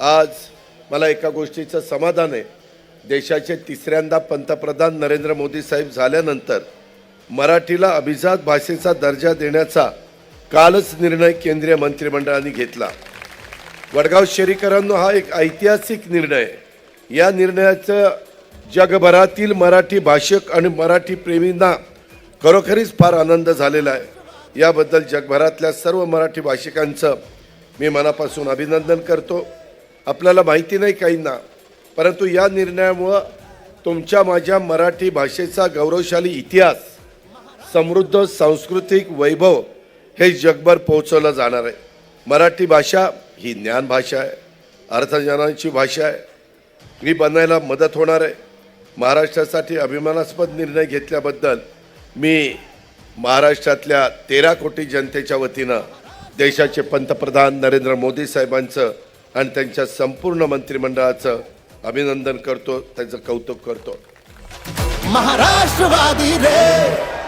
आज मला एका गोष्टीचं समाधान आहे. देशाचे तिसऱ्यांदा पंतप्रधान नरेंद्र मोदी साहेब झाल्यानंतर मराठीला अभिजात भाषेचा दर्जा देण्याचा कालच निर्णय केंद्रीय मंत्रिमंडळाने घेतला. वडगाव शहरीकरांनो हा एक ऐतिहासिक निर्णय या निर्णयाचं जगभरातील मराठी भाषक आणि मराठी प्रेमींना खरोखरीच फार आनंद झालेला आहे. याबद्दल जगभरातल्या सर्व मराठी भाषिकांचं मी मनापासून अभिनंदन करतो. आपल्याला माहिती नाही काहींना. परंतु या निर्णयामुळं तुमच्या माझ्या मराठी भाषेचा गौरवशाली इतिहास समृद्ध सांस्कृतिक वैभव हे जगभर पोहोचवलं जाणार आहे. मराठी भाषा ही ज्ञान भाषा आहे अर्थज्ञानाची भाषा आहे. ही बनायला मदत होणार आहे. महाराष्ट्रासाठी अभिमानास्पद निर्णय घेतल्याबद्दल मी महाराष्ट्रातल्या तेरा कोटी जनतेच्या वतीनं देशाचे पंतप्रधान नरेंद्र मोदी साहेबांचं आणि त्यांच्या संपूर्ण मंत्रिमंडळाचं अभिनंदन करतो त्यांचं कौतुक करतो. महाराष्ट्रवादी रे!